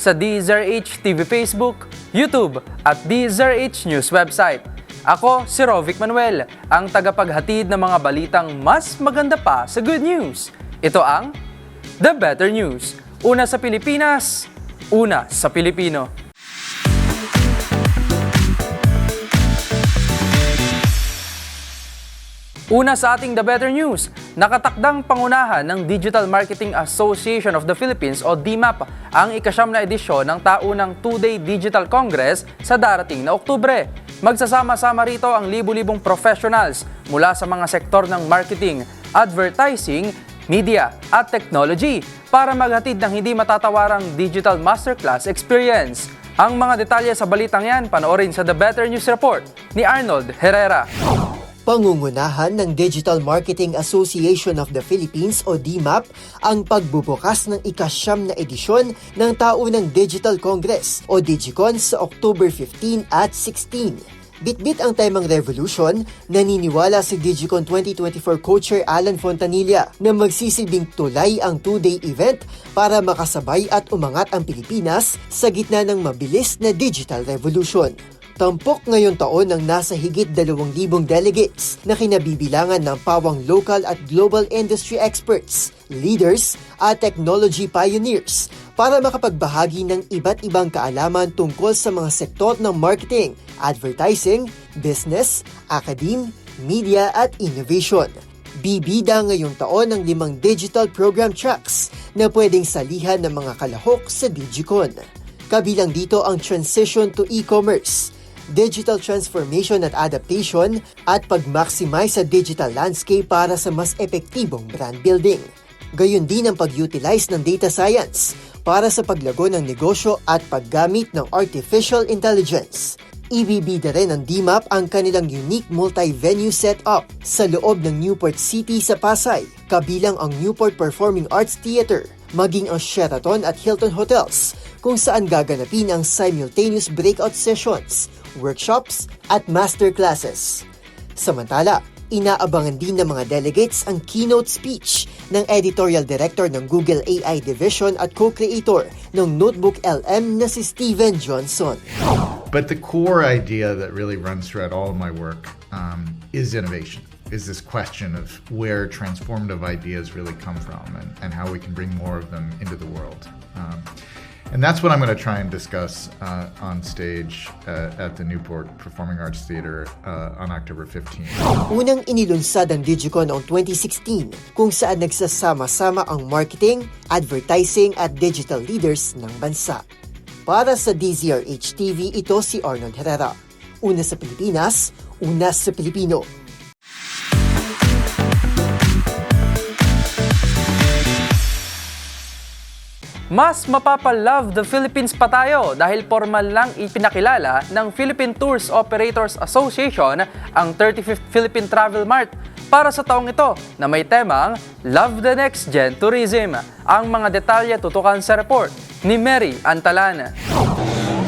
sa DZRH TV Facebook, YouTube at DZRH News website. Ako si Rovic Manuel, ang tagapaghatid ng mga balitang mas maganda pa sa good news. Ito ang The Better News. Una sa Pilipinas, una sa Pilipino. Una sa ating The Better News, nakatakdang pangunahan ng Digital Marketing Association of the Philippines o DMAP ang ikasyam na edisyon ng taunang two-day Digital Congress sa darating na Oktubre. Magsasama-sama rito ang libu-libong professionals mula sa mga sektor ng marketing, advertising, media at technology para maghatid ng hindi matatawarang digital masterclass experience. Ang mga detalye sa balitang yan panoorin sa The Better News Report ni Arnold Herrera. Pangungunahan ng Digital Marketing Association of the Philippines o DMAP ang pagbubukas ng ikasyam na edisyon ng taunang Digital Congress o Digicon sa October 15 at 16. Bitbit ang temang revolution, naniniwala si Digicon 2024 co-chair Alan Fontanilla na magsisilbing tulay ang two-day event para makasabay at umangat ang Pilipinas sa gitna ng mabilis na digital revolution. Tampok ngayon taon ng nasa higit 2,000 delegates na kinabibilangan ng pawang local at global industry experts, leaders at technology pioneers para makapagbahagi ng iba't ibang kaalaman tungkol sa mga sektor ng marketing, advertising, business, academe, media at innovation. Bibida ngayong taon ng limang digital program tracks na pwedeng salihan ng mga kalahok sa Digicon. Kabilang dito ang transition to e-commerce, digital transformation at adaptation, at pag-maximize sa digital landscape para sa mas epektibong brand building. Gayon din ang pag-utilize ng data science para sa paglago ng negosyo at paggamit ng artificial intelligence. Ibibida rin ng DMAP ang kanilang unique multi-venue setup sa loob ng Newport City sa Pasay, kabilang ang Newport Performing Arts Theater, maging ang Sheraton at Hilton Hotels, kung saan gaganapin ang simultaneous breakout sessions, workshops at masterclasses. Samantala, inaabangan din ng mga delegates ang keynote speech ng editorial director ng Google AI Division at co-creator ng Notebook LM na si Steven Johnson. But the core idea that really runs throughout all of my work um, is innovation. Is this question of where transformative ideas really come from and, and how we can bring more of them into the world. Um, and that's what I'm going to try and discuss uh, on stage uh, at the Newport Performing Arts Theater uh, on October 15. Unang inilunsad ang Digicon noong 2016 kung saan nagsasama-sama ang marketing, advertising at digital leaders ng bansa. Para sa DZRH TV, ito si Arnold Herrera. Una sa Pilipinas, una sa Pilipino. Mas mapapalove the Philippines pa tayo dahil formal lang ipinakilala ng Philippine Tours Operators Association ang 35th Philippine Travel Mart para sa taong ito na may temang Love the Next Gen Tourism. Ang mga detalye tutukan sa report ni Mary Antalana.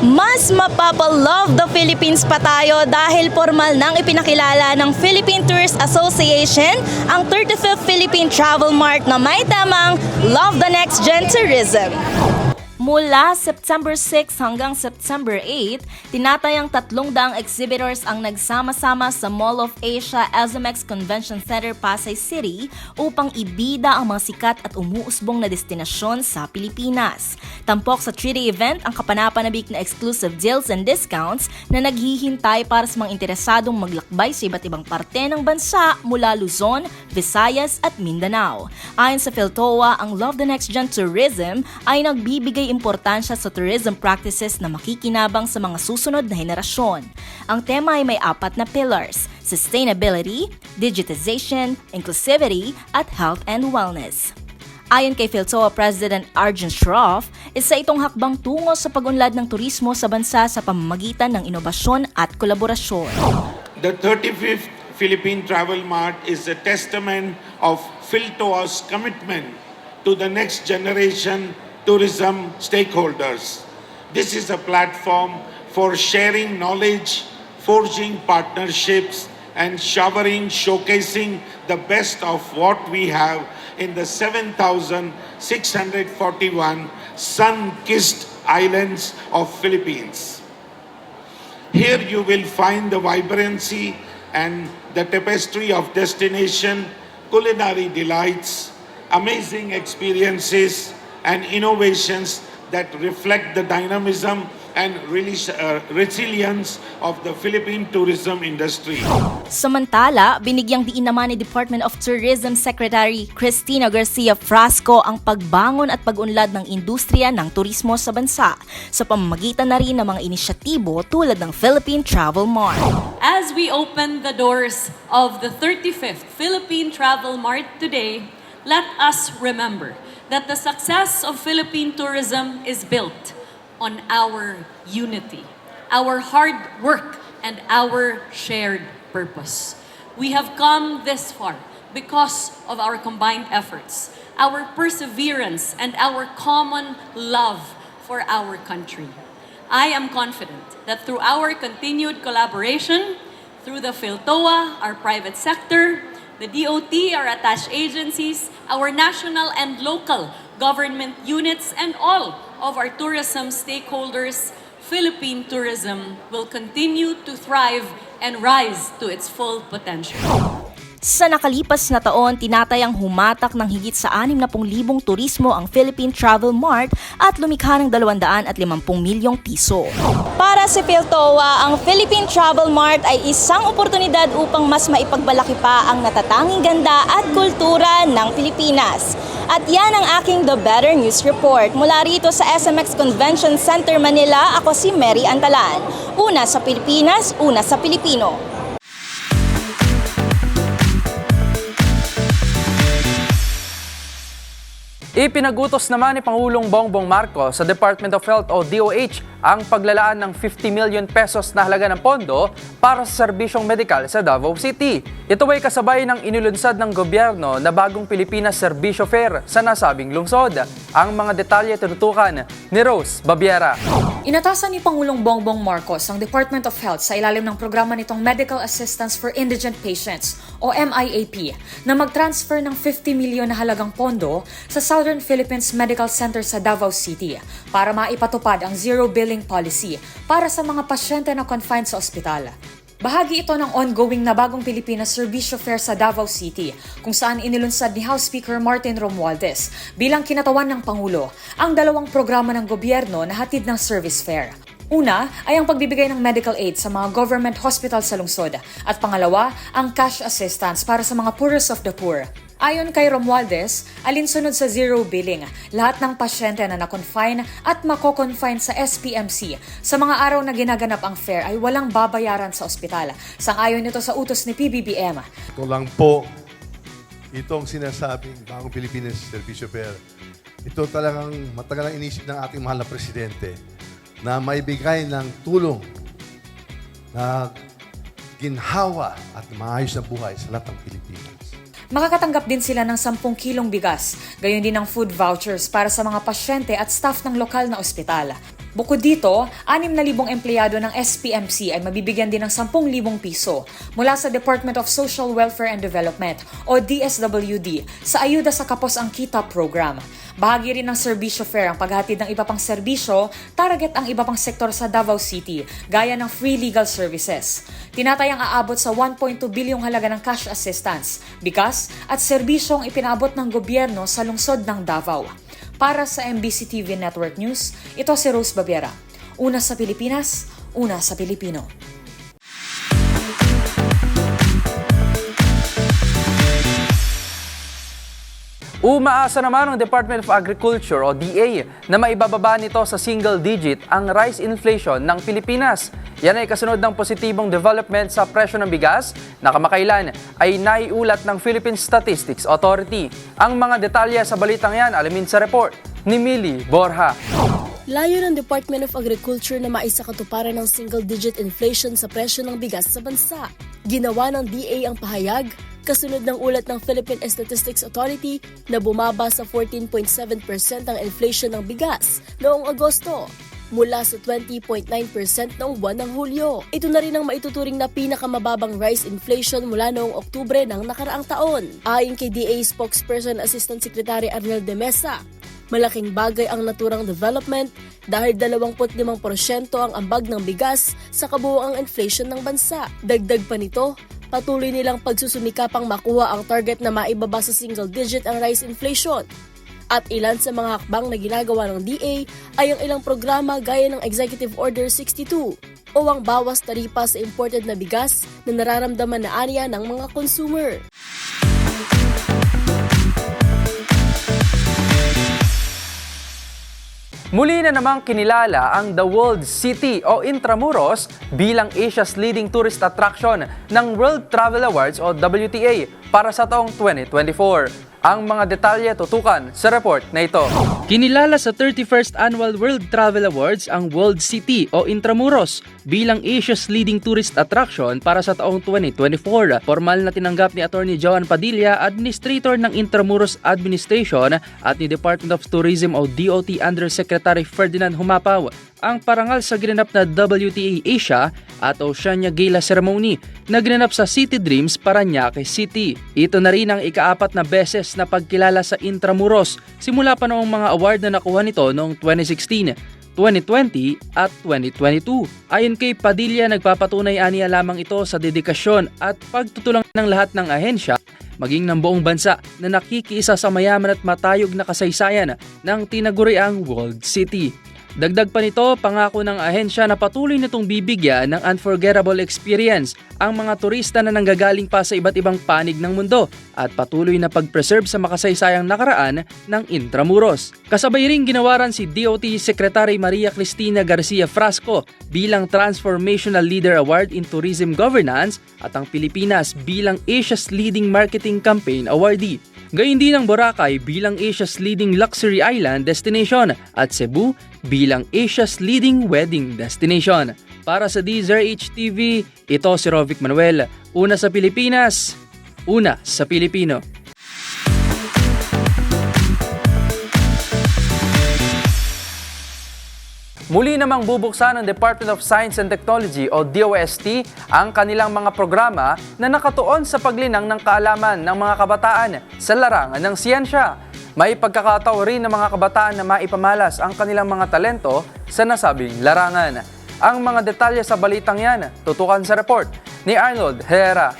Mas mapapalove the Philippines pa tayo dahil formal nang ipinakilala ng Philippine Tourist Association ang 35th Philippine Travel Mart na may tamang Love the Next Gen Tourism. Mula September 6 hanggang September 8, tinatayang tatlong daang exhibitors ang nagsama-sama sa Mall of Asia SMX Convention Center Pasay City upang ibida ang mga sikat at umuusbong na destinasyon sa Pilipinas. Tampok sa 3-day event ang kapanapanabik na exclusive deals and discounts na naghihintay para sa mga interesadong maglakbay sa iba't ibang parte ng bansa mula Luzon, Visayas at Mindanao. Ayon sa PhilToa, ang Love the Next Gen Tourism ay nagbibigay importansya sa tourism practices na makikinabang sa mga susunod na henerasyon. Ang tema ay may apat na pillars, sustainability, digitization, inclusivity, at health and wellness. Ayon kay PhilToa President Arjun Shroff, isa itong hakbang tungo sa pag-unlad ng turismo sa bansa sa pamamagitan ng inobasyon at kolaborasyon. The 35th Philippine Travel Mart is a testament of PhilToa's commitment to the next generation tourism stakeholders. This is a platform for sharing knowledge, forging partnerships, and showering, showcasing the best of what we have in the 7,641 sun-kissed islands of Philippines. Here you will find the vibrancy and the tapestry of destination, culinary delights, amazing experiences, and innovations that reflect the dynamism and release- uh, resilience of the Philippine tourism industry. Samantala, binigyang diin naman ni Department of Tourism Secretary Cristina Garcia Frasco ang pagbangon at pag-unlad ng industriya ng turismo sa bansa sa pamamagitan na rin ng mga inisyatibo tulad ng Philippine Travel Mart. As we open the doors of the 35th Philippine Travel Mart today, let us remember that the success of Philippine tourism is built on our unity, our hard work, and our shared purpose. We have come this far because of our combined efforts, our perseverance, and our common love for our country. I am confident that through our continued collaboration, through the PhilToa, our private sector, the DOT, our attached agencies, our national and local government units, and all of our tourism stakeholders, Philippine tourism will continue to thrive and rise to its full potential. Sa nakalipas na taon, tinatayang humatak ng higit sa 60,000 turismo ang Philippine Travel Mart at lumikha ng 250 milyong piso. Para sa PhilToa, ang Philippine Travel Mart ay isang oportunidad upang mas maipagbalaki pa ang natatanging ganda at kultura ng Pilipinas. At yan ang aking The Better News Report. Mula rito sa SMX Convention Center Manila, ako si Mary Antalan. Una sa Pilipinas, una sa Pilipino. Ipinagutos naman ni Pangulong Bongbong Marcos sa Department of Health o DOH ang paglalaan ng 50 million pesos na halaga ng pondo para sa serbisyong medikal sa Davao City. Ito ay kasabay ng inilunsad ng gobyerno na bagong Pilipinas Serbisyo Fair sa nasabing lungsod. Ang mga detalye tinutukan ni Rose Babiera. Inatasan ni Pangulong Bongbong Marcos ang Department of Health sa ilalim ng programa nitong Medical Assistance for Indigent Patients o MIAP na mag-transfer ng 50 milyon na halagang pondo sa Southern Philippines Medical Center sa Davao City para maipatupad ang zero billing policy para sa mga pasyente na confined sa ospital. Bahagi ito ng ongoing na bagong Pilipinas Serbisyo Fair sa Davao City, kung saan inilunsad ni House Speaker Martin Romualdez bilang kinatawan ng Pangulo ang dalawang programa ng gobyerno na hatid ng service fair. Una ay ang pagbibigay ng medical aid sa mga government hospital sa lungsod at pangalawa ang cash assistance para sa mga poorest of the poor. Ayon kay Romualdez, alinsunod sa zero billing, lahat ng pasyente na na-confine at mako-confine sa SPMC sa mga araw na ginaganap ang fair ay walang babayaran sa ospital. Sang-ayon ito sa utos ni PBBM. Ito lang po itong sinasabing bagong Pilipinas Servicio Fair. Ito talagang matagal ang inisip ng ating mahal na presidente na maibigay ng tulong na ginhawa at maayos na buhay sa lahat ng Pilipinas. Makakatanggap din sila ng 10 kilong bigas, gayon din ng food vouchers para sa mga pasyente at staff ng lokal na ospital. Bukod dito, 6,000 empleyado ng SPMC ay mabibigyan din ng 10,000 piso mula sa Department of Social Welfare and Development o DSWD sa Ayuda sa Kapos ang Kita program. Bahagi rin ng serbisyo fair ang paghatid ng iba pang serbisyo, target ang iba pang sektor sa Davao City, gaya ng free legal services. Tinatayang aabot sa 1.2 bilyong halaga ng cash assistance, bigas at serbisyong ipinaabot ng gobyerno sa lungsod ng Davao. Para sa MBC TV Network News, ito si Rose Babiera. Una sa Pilipinas, una sa Pilipino. Umaasa naman ang Department of Agriculture o DA na maibababa nito sa single digit ang rice inflation ng Pilipinas. Yan ay kasunod ng positibong development sa presyo ng bigas na kamakailan ay naiulat ng Philippine Statistics Authority. Ang mga detalye sa balitang yan alamin sa report ni Millie Borja. Layo ng Department of Agriculture na maisakatuparan ng single-digit inflation sa presyo ng bigas sa bansa. Ginawa ng DA ang pahayag kasunod ng ulat ng Philippine Statistics Authority na bumaba sa 14.7% ang inflation ng bigas noong Agosto mula sa 20.9% noong buwan ng Hulyo. Ito na rin ang maituturing na pinakamababang rice inflation mula noong Oktubre ng nakaraang taon. Ayon kay DA spokesperson Assistant Secretary Arnel de Mesa, Malaking bagay ang naturang development dahil 25% ang ambag ng bigas sa kabuoang inflation ng bansa. Dagdag pa nito, patuloy nilang pagsusumikapang makuha ang target na maibaba sa single digit ang rice inflation. At ilan sa mga hakbang na ginagawa ng DA ay ang ilang programa gaya ng Executive Order 62 o ang bawas taripa sa imported na bigas na nararamdaman na aniya ng mga consumer. Muli na namang kinilala ang The World City o Intramuros bilang Asia's leading tourist attraction ng World Travel Awards o WTA para sa taong 2024. Ang mga detalye tutukan sa report na ito. Kinilala sa 31st Annual World Travel Awards ang World City o Intramuros bilang Asia's leading tourist attraction para sa taong 2024. Formal na tinanggap ni Attorney Joan Padilla, Administrator ng Intramuros Administration at ni Department of Tourism o DOT Undersecretary Ferdinand Humapaw ang parangal sa ginanap na WTA Asia at Oceania Gala Ceremony na ginanap sa City Dreams Paranaque City. Ito na rin ang ikaapat na beses na pagkilala sa Intramuros simula pa noong mga award na nakuha nito noong 2016. 2020 at 2022. Ayon kay Padilla, nagpapatunay aniya lamang ito sa dedikasyon at pagtutulang ng lahat ng ahensya maging ng buong bansa na nakikiisa sa mayaman at matayog na kasaysayan ng tinaguriang World City. Dagdag pa nito, pangako ng ahensya na patuloy nitong bibigyan ng unforgettable experience ang mga turista na nanggagaling pa sa iba't ibang panig ng mundo at patuloy na pag-preserve sa makasaysayang nakaraan ng Intramuros. Kasabay ring ginawaran si DOT Secretary Maria Cristina Garcia Frasco bilang Transformational Leader Award in Tourism Governance at ang Pilipinas bilang Asia's Leading Marketing Campaign Awardee. Gayun din ang Boracay bilang Asia's leading luxury island destination at Cebu bilang Asia's leading wedding destination. Para sa DZRH TV, ito si Rovic Manuel. Una sa Pilipinas, una sa Pilipino. Muli namang bubuksan ng Department of Science and Technology o DOST ang kanilang mga programa na nakatuon sa paglinang ng kaalaman ng mga kabataan sa larangan ng siyensya. May pagkakataon rin ng mga kabataan na maipamalas ang kanilang mga talento sa nasabing larangan. Ang mga detalye sa balitang yan, tutukan sa report ni Arnold Herrera.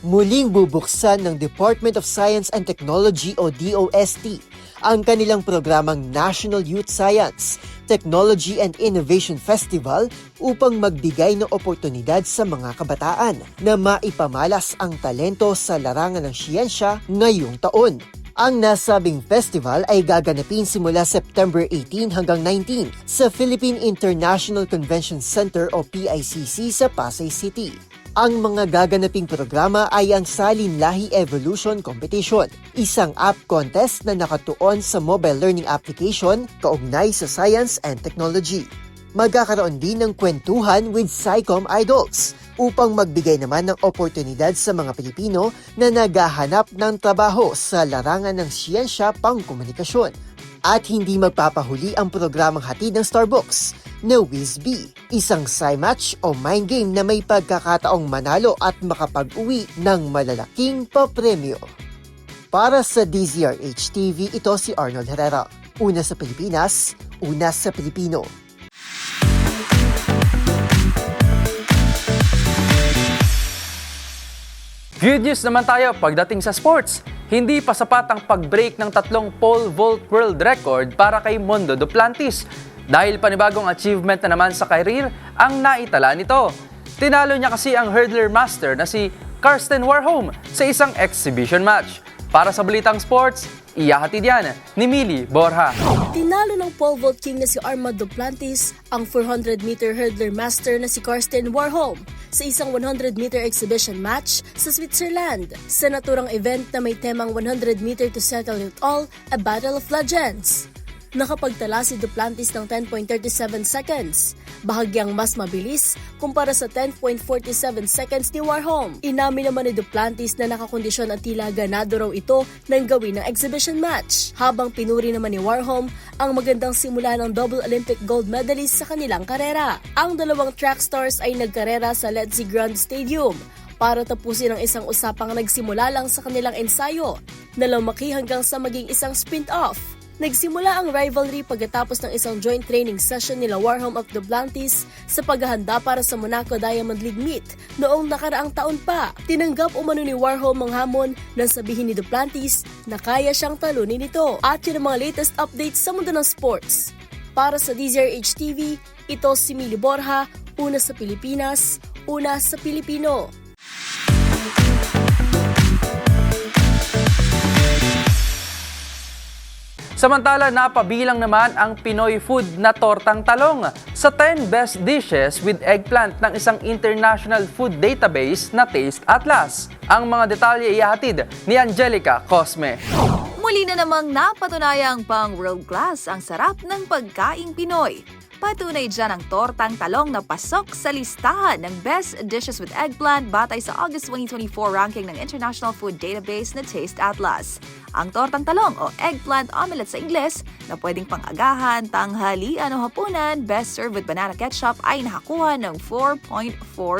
Muling bubuksan ng Department of Science and Technology o DOST ang kanilang programang National Youth Science, Technology and Innovation Festival upang magbigay ng oportunidad sa mga kabataan na maipamalas ang talento sa larangan ng siyensya ngayong taon. Ang nasabing festival ay gaganapin simula September 18 hanggang 19 sa Philippine International Convention Center o PICC sa Pasay City. Ang mga gaganaping programa ay ang Salin Lahi Evolution Competition, isang app contest na nakatuon sa mobile learning application kaugnay sa science and technology. Magkakaroon din ng kwentuhan with SciCom Idols upang magbigay naman ng oportunidad sa mga Pilipino na naghahanap ng trabaho sa larangan ng siyensya pangkomunikasyon. At hindi magpapahuli ang programang hatid ng Starbucks na Whizbee, isang side match o mind game na may pagkakataong manalo at makapag-uwi ng malalaking papremyo. Para sa DZRH TV, ito si Arnold Herrera. Una sa Pilipinas, una sa Pilipino. Good news naman tayo pagdating sa sports. Hindi pa sapat ang pag-break ng tatlong pole vault world record para kay Mondo Duplantis. Dahil panibagong achievement na naman sa career ang naitala nito. Tinalo niya kasi ang hurdler master na si Karsten Warholm sa isang exhibition match. Para sa Balitang Sports, iyahatid yan ni Mili Borja. Tinalo ng pole vault king na si Armand Duplantis ang 400-meter hurdler master na si Karsten Warholm sa isang 100-meter exhibition match sa Switzerland sa naturang event na may temang 100 meter to settle it all, a battle of legends. Nakapagtala si Duplantis ng 10.37 seconds, bahagyang mas mabilis kumpara sa 10.47 seconds ni Warholm. Inamin naman ni Duplantis na nakakondisyon at tila ganado raw ito ng gawin ng exhibition match, habang pinuri naman ni Warholm ang magandang simula ng double Olympic gold medalist sa kanilang karera. Ang dalawang track stars ay nagkarera sa Letzi Grand Stadium para tapusin ang isang usapang nagsimula lang sa kanilang ensayo na lumaki hanggang sa maging isang sprint-off. Nagsimula ang rivalry pagkatapos ng isang joint training session nila Warholm of Duplantis sa paghahanda para sa Monaco Diamond League meet noong nakaraang taon pa. Tinanggap umano ni Warholm ang hamon nang sabihin ni Duplantis na kaya siyang talunin ito. At yun ang mga latest updates sa mundo ng sports. Para sa DZRH TV, ito si Mili Borja, una sa Pilipinas, una sa Pilipino. Samantala, napabilang naman ang Pinoy food na tortang talong sa 10 best dishes with eggplant ng isang international food database na Taste Atlas. Ang mga detalye ihahatid ni Angelica Cosme. Muli na namang napatunayang pang world class ang sarap ng pagkaing Pinoy. Patunay dyan ang tortang talong na pasok sa listahan ng Best Dishes with Eggplant batay sa August 2024 ranking ng International Food Database na Taste Atlas. Ang tortang talong o eggplant omelette sa Ingles na pwedeng pang-agahan, tanghalian o hapunan, best served with banana ketchup ay nakakuha ng 4.4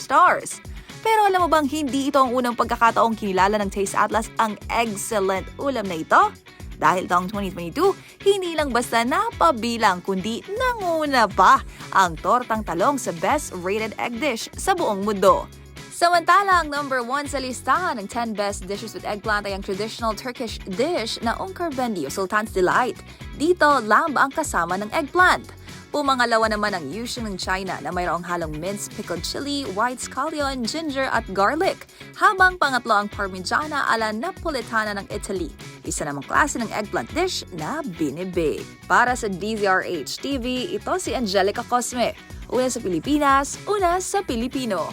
stars. Pero alam mo bang hindi ito ang unang pagkakataong kinilala ng Taste Atlas ang excellent ulam na ito? Dahil taong 2022, hindi lang basta napabilang kundi nanguna pa ang tortang talong sa best rated egg dish sa buong mundo. Samantala, ang number one sa listahan ng 10 best dishes with eggplant ay ang traditional Turkish dish na Unkar Bendi o Sultan's Delight. Dito, lamb ang kasama ng eggplant. Pumangalawa naman ang Yusheng ng China na mayroong halong minced pickled chili, white scallion, ginger at garlic. Habang pangatlo ang Parmigiana ala Napolitana ng Italy. Isa namang klase ng eggplant dish na binibig. Para sa DZRH TV, ito si Angelica Cosme. Una sa Pilipinas, una sa Pilipino.